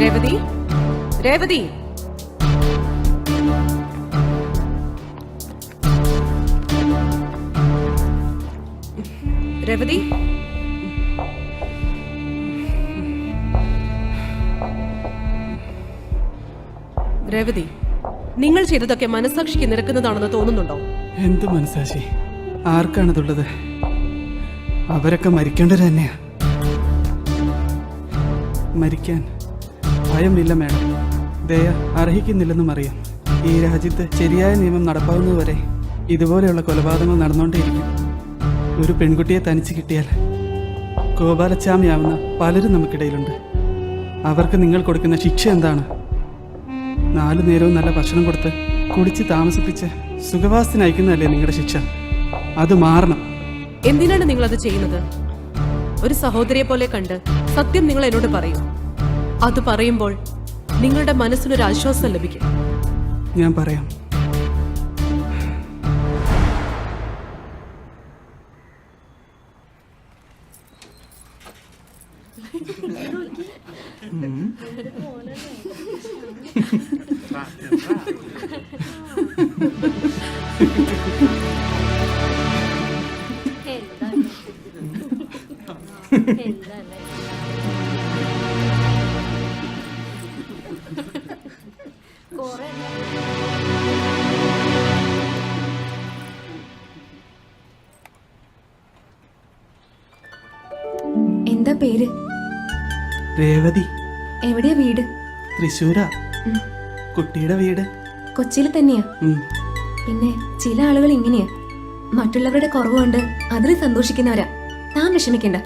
രേവതി? രേവതി? രേവതി? രേവതി നിങ്ങൾ ചെയ്തതൊക്കെ മനസാക്ഷിക്ക് നിരക്കുന്നതാണെന്ന് തോന്നുന്നുണ്ടോ? എന്ത് മനസാക്ഷി ആർക്കാണതുള്ളത്? അവരൊക്കെ മരിക്കേണ്ടത് തന്നെയാ. മരിക്കാൻ ഭയമില്ല മേഡം. ദയ അർഹിക്കുന്നില്ലെന്നും അറിയാം. ഈ രാജ്യത്ത് ശരിയായ നിയമം നടപ്പാവുന്നതുവരെ ഇതുപോലെയുള്ള കൊലപാതകങ്ങൾ നടന്നുകൊണ്ടേയിരിക്കും. ഒരു പെൺകുട്ടിയെ തനിച്ച് കിട്ടിയാൽ ഗോപാലച്ചാമിയാവുന്ന പലരും നമുക്കിടയിലുണ്ട്. അവർക്ക് നിങ്ങൾ കൊടുക്കുന്ന ശിക്ഷ എന്താണ്? നാലു നേരവും നല്ല ഭക്ഷണം കൊടുത്ത് കുടിച്ച് താമസിപ്പിച്ച് സുഖവാസത്തിന് അയക്കുന്നതല്ലേ നിങ്ങളുടെ ശിക്ഷ? അത് മാറണം. എന്തിനാണ് നിങ്ങൾ അത് ചെയ്യുന്നത്? ഒരു സഹോദരിയെ പോലെ കണ്ട് സത്യം നിങ്ങൾ എന്നോട് പറയൂ. അത് പറയുമ്പോൾ നിങ്ങളുടെ മനസ്സിനൊരു ആശ്വാസം ലഭിക്കും. ഞാൻ പറയാം. എന്താ പേര്? രേവതി. എവിടെയാ വീട്? തൃശ്ശൂരാ. കുട്ടിയുടെ വീട്. കൊച്ചിയിൽ തന്നെയാ? പിന്നെ ചില ആളുകൾ ഇങ്ങനെയാ. മറ്റുള്ളവരുടെ കുറവുകൊണ്ട് അതിൽ സന്തോഷിക്കുന്നവരാ. താൻ വിഷമിക്കണ്ട.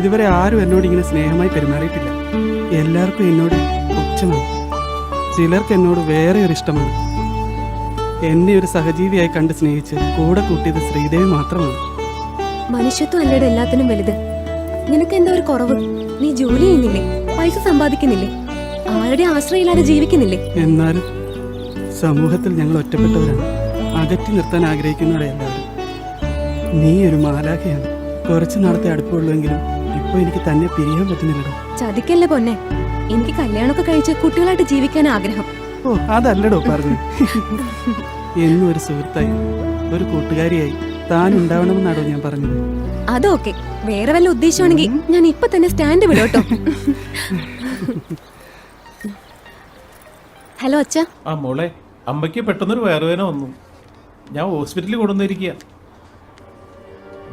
ഇതുവരെ ആരും എന്നോട് ഇങ്ങനെ സ്നേഹമായി പെരുമാറിയിട്ടില്ല. എല്ലാവർക്കും എന്നോട് പുച്ഛമാണ്. ചിലർക്ക് എന്നോട് വേറെ ഒരു ഇഷ്ടമാണ്. എന്നെ ഒരു സഹജീവിയായി കണ്ട് സ്നേഹിച്ച് കൂടെ കൂട്ടിയത് ശ്രീദേവി മാത്രമാണ്. മനുഷ്യത്വം അല്ലേടെ എല്ലാത്തിനും വലുത്? നിനക്ക് എന്താ ഒരു കുറവ്? നീ ജോലി ചെയ്യുന്നില്ലേ? പൈസ സമ്പാദിക്കുന്നില്ലേ? ആരുടെ ആശ്രയമില്ലാതെ ജീവിക്കുന്നില്ലേ? എന്നാലും സമൂഹത്തിൽ ഞങ്ങൾ ഒറ്റപ്പെട്ടവരാണ്. അകറ്റി നിർത്താൻ ആഗ്രഹിക്കുന്നവരെ എല്ലാവരും. നീ ഒരു മാലാഖയാണ്. കുറച്ച് നാളത്തെ അടുപ്പമുള്ളെങ്കിലും ഇപ്പൊ എനിക്ക് തന്നെ പിരിയാൻ പറ്റുന്നില്ലടോ. ചതിക്കല്ലേ പൊന്നെ? എനിക്ക് കല്യാണമൊക്കെ കഴിച്ച് കുട്ടികളായിട്ട് ജീവിക്കാൻ ആഗ്രഹം. ഓ അതല്ലടോ പറഞ്ഞു. എന്നും ഒരു സുഹൃത്തായി ഒരു കൂട്ടുകാരിയായി താൻ ഉണ്ടാവണമെന്നാണോ ഞാൻ പറഞ്ഞത്. അതൊക്കെ വേറെ വല്ല ഉദ്ദേശമാണെങ്കിൽ ഞാൻ ഇപ്പൊ തന്നെ സ്റ്റാൻഡ് വിടോട്ടോ. ഹലോ അച്ഛ. ആ മോളെ അമ്മയ്ക്ക് പെട്ടെന്നൊരു വയറുവേന വന്നു. ഞാൻ ഹോസ്പിറ്റലിൽ കൊണ്ടുവന്നിരിക്കുക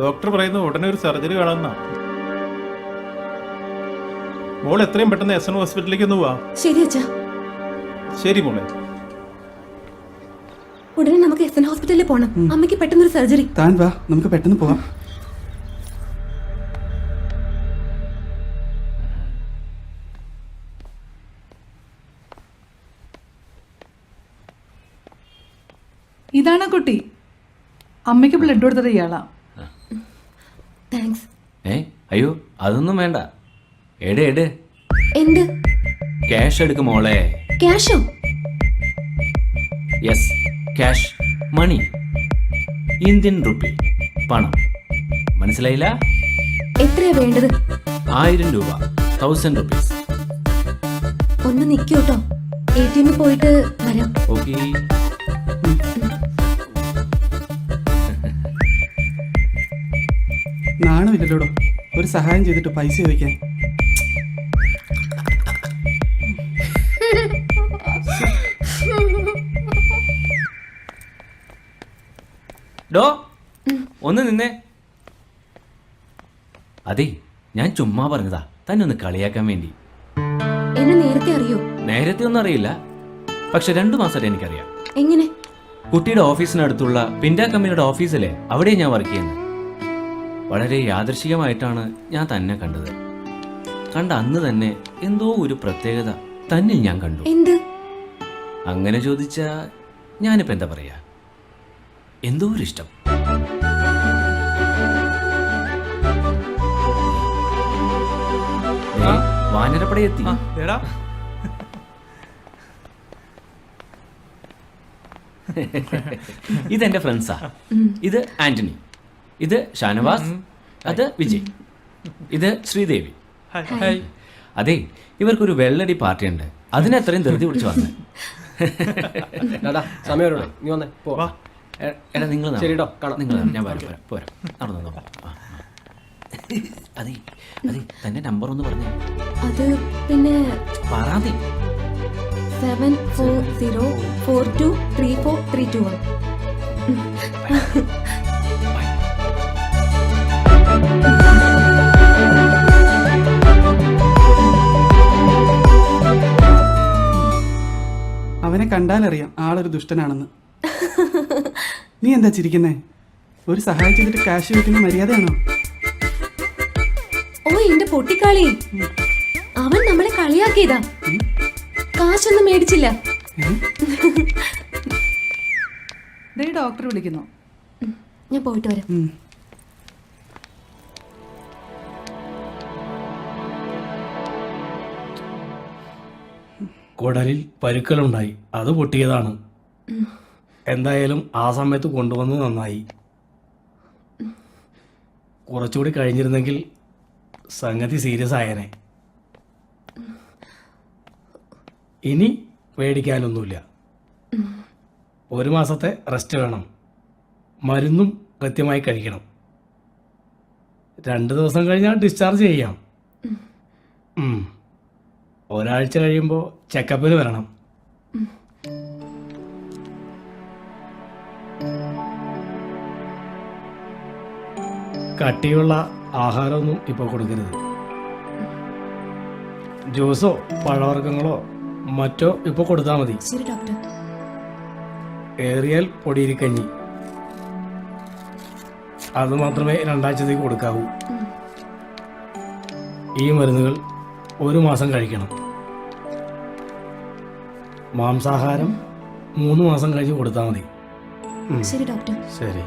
ഡോക്ടർ പറയുന്നു ഉടനെ ഒരു സർജറി വേണമെന്നാ മോൾ എത്രയും പെട്ടെന്ന് എസ് എൻ ഹോസ്പിറ്റലിലേക്ക് ഒന്ന് പോവാ. ശരി അച്ഛ. ശരി മോളെ. ഉടനെ നമുക്ക് എസ് എൻ ഹോസ്പിറ്റലിൽ പോകണം അമ്മയ്ക്ക് പെട്ടെന്ന് ഒരു സർജറി. താൻ വാ നമുക്ക് പെട്ടെന്ന് പോവാം. ഇതാണ് കുട്ടി? അമ്മയ്ക്ക് ബ്ലഡ് കൊടുത്തത് ഇയാളാ. താങ്ക്സ് ഏ അയ്യോ അതൊന്നും വേണ്ട. എടേ എട്. എന്ത്? ക്യാഷ് എടുക്ക് മോളെ. ക്യാഷോ yes cash money Indian rupee പണം. മനസ്സിലായില്ല? എത്രയാ വേണ്ടത്? ആയിരം രൂപ തൗസൻഡ് റുപ്പീസ് ഒന്ന് നിൽക്കൂട്ടോ എ ടി എമ്മിൽ പോയിട്ട് വരാം. ഓക്കെ നാണമില്ലല്ലോടോ. ഒരു സഹായം ചെയ്തിട്ട് പൈസ ചോദിക്കാൻ. ഡോ ഒന്ന് നിന്നേ. അതെ ഞാൻ ചുമ്മാ പറഞ്ഞതാ. തന്നെ ഒന്ന് കളിയാക്കാൻ വേണ്ടി. എന്നെ നേരത്തെ അറിയോ? നേരത്തെ ഒന്നും അറിയില്ല. പക്ഷെ രണ്ടു മാസമായിട്ട് എനിക്കറിയാം. എങ്ങനെ? കുട്ടിയുടെ ഓഫീസിനടുത്തുള്ള പിൻഡ കമ്പനിയുടെ ഓഫീസിലെ അവിടെ ഞാൻ വർക്ക് ചെയ്യുന്നത് വളരെ യാദൃശികമായിട്ടാണ് ഞാൻ തന്നെ കണ്ടത്. കണ്ട അന്ന് തന്നെ എന്തോ ഒരു പ്രത്യേകത തന്നിൽ ഞാൻ കണ്ടു. എന്ത്? അങ്ങനെ ചോദിച്ചാ ഞാനിപ്പോ എന്താ പറയാ? എന്തോ ഒരു ഇഷ്ടം ഇത് വാനരപ്പടയെത്തി എടാ. ഇതെന്റെ ഫ്രണ്ട്സാ. ഇത് ആന്റണി. ഇത് ഷാനവാസ്. അത് വിജയ്. ഇത് ശ്രീദേവി. അതെ ഇവർക്കൊരു വെള്ളടി പാർട്ടി ഉണ്ട് അതിനെത്രയും ധൃതി പിടിച്ചു വന്നേ. സമയം നീ വന്നേ പോ. എടാ നിങ്ങൾ ശരിട്ടോ, കാണാം. നിങ്ങൾ ഞാൻ വരാം പോരാ പോരാ. നടന്നു ആ. അതെ അതെ തന്റെ നമ്പർ ഒന്ന് പറഞ്ഞു. അത് പിന്നെ പറയാതെ seven four zero four two three four three two one അവനെ കണ്ടാലറിയാം ആളൊരു ദുഷ്ടനാണെന്ന്. നീ എന്താ ചിരിക്കുന്നേ? ഒരു സഹായം ചെയ്തിട്ട് കാശ് വെക്കുന്ന മര്യാദയാണോ? ഓ എന്റെ പൊട്ടിക്കാളി. അവൻ നമ്മളെ കളിയാക്കിയതാ. കാശൊന്നും മേടിച്ചില്ല. ദേ ഡോക്ടർ വിളിക്കുന്നു. ഞാൻ പോയിട്ട് വരാം. കുടലിൽ പരുക്കലുണ്ടായി അത് പൊട്ടിയതാണ്. എന്തായാലും ആ സമയത്ത് കൊണ്ടുവന്ന് നന്നായി. കുറച്ചുകൂടി കഴിഞ്ഞിരുന്നെങ്കിൽ സംഗതി സീരിയസ് ആയനെ. ഇനി പേടിക്കാനൊന്നുമില്ല ഒരു മാസത്തെ റെസ്റ്റ് വേണം. മരുന്നും കൃത്യമായി കഴിക്കണം. രണ്ട് ദിവസം കഴിഞ്ഞാൽ ഡിസ്ചാർജ് ചെയ്യാം. ഒരാഴ്ച കഴിയുമ്പോൾ ചെക്കപ്പിന് വരണം. കട്ടിയുള്ള ആഹാരമൊന്നും ഇപ്പോൾ കൊടുക്കരുത്. ജ്യൂസോ പഴവർഗങ്ങളോ മറ്റോ ഇപ്പോൾ കൊടുത്താൽ മതി. ഏറിയാൽ പൊടിയിരിക്കഞ്ഞി അത് മാത്രമേ രണ്ടാഴ്ചത്തേക്ക് കൊടുക്കാവൂ. ഈ മരുന്നുകൾ ഒരു മാസം കഴിക്കണം. മാംസാഹാരം മൂന്ന് മാസം കഴിഞ്ഞ് കൊടുത്താൽ മതി. ശരി ഡോക്ടർ. ശരി.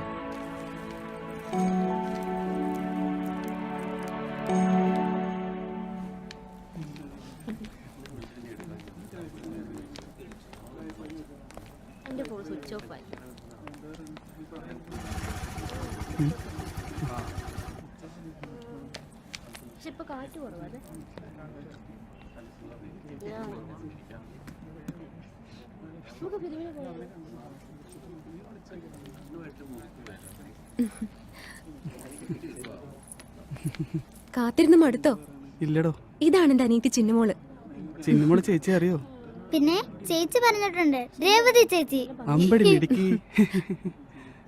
കാത്തിരുന്ന് മടുത്തോ? ഇല്ലടോ. ഇതാണ് എന്റെ അനിയത്തി ചിന്നമോൾ. ചിന്നമോൾ ചേച്ചി അറിയോ? പിന്നെ ചേച്ചി പറഞ്ഞിട്ടുണ്ട് രേവതി ചേച്ചി.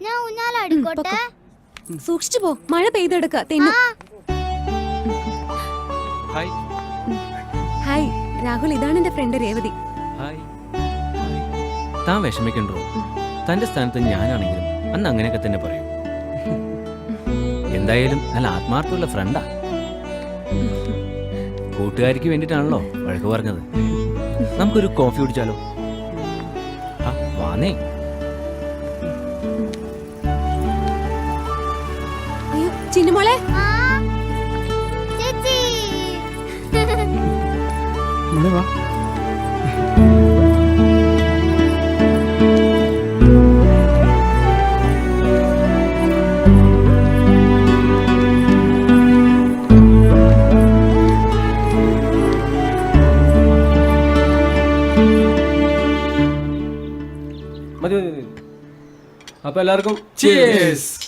ഞാൻ ഊഞ്ഞാലാടിക്കോട്ടെ സൂക്ഷിച്ചു പോ. മഴ പെയ്തെടുക്ക. തെന്നു. ഹായ്. ഹായ്. രാഹുൽ ഇതാണ് എന്റെ ഫ്രണ്ട് രേവതി. ഹായ്. താൻ വിഷമിക്കണ്ടോ? തന്റെ സ്ഥാനത്ത് ഞാനാണെങ്കിലും അന്ന് അങ്ങനെയൊക്കെ തന്നെ പറയും. എന്തായാലും നല്ല ആത്മാർത്ഥമുള്ള ഫ്രണ്ടാ കൂട്ടുകാരിക്ക് വേണ്ടിയിട്ടാണല്ലോ വഴക്ക് പറഞ്ഞത്. നമുക്കൊരു കോഫി കുടിച്ചാലോ? ആ വാന്നേ. ചിന്നുമോളെ വാ. മതി മതി മതി. അപ്പൊ എല്ലാവർക്കും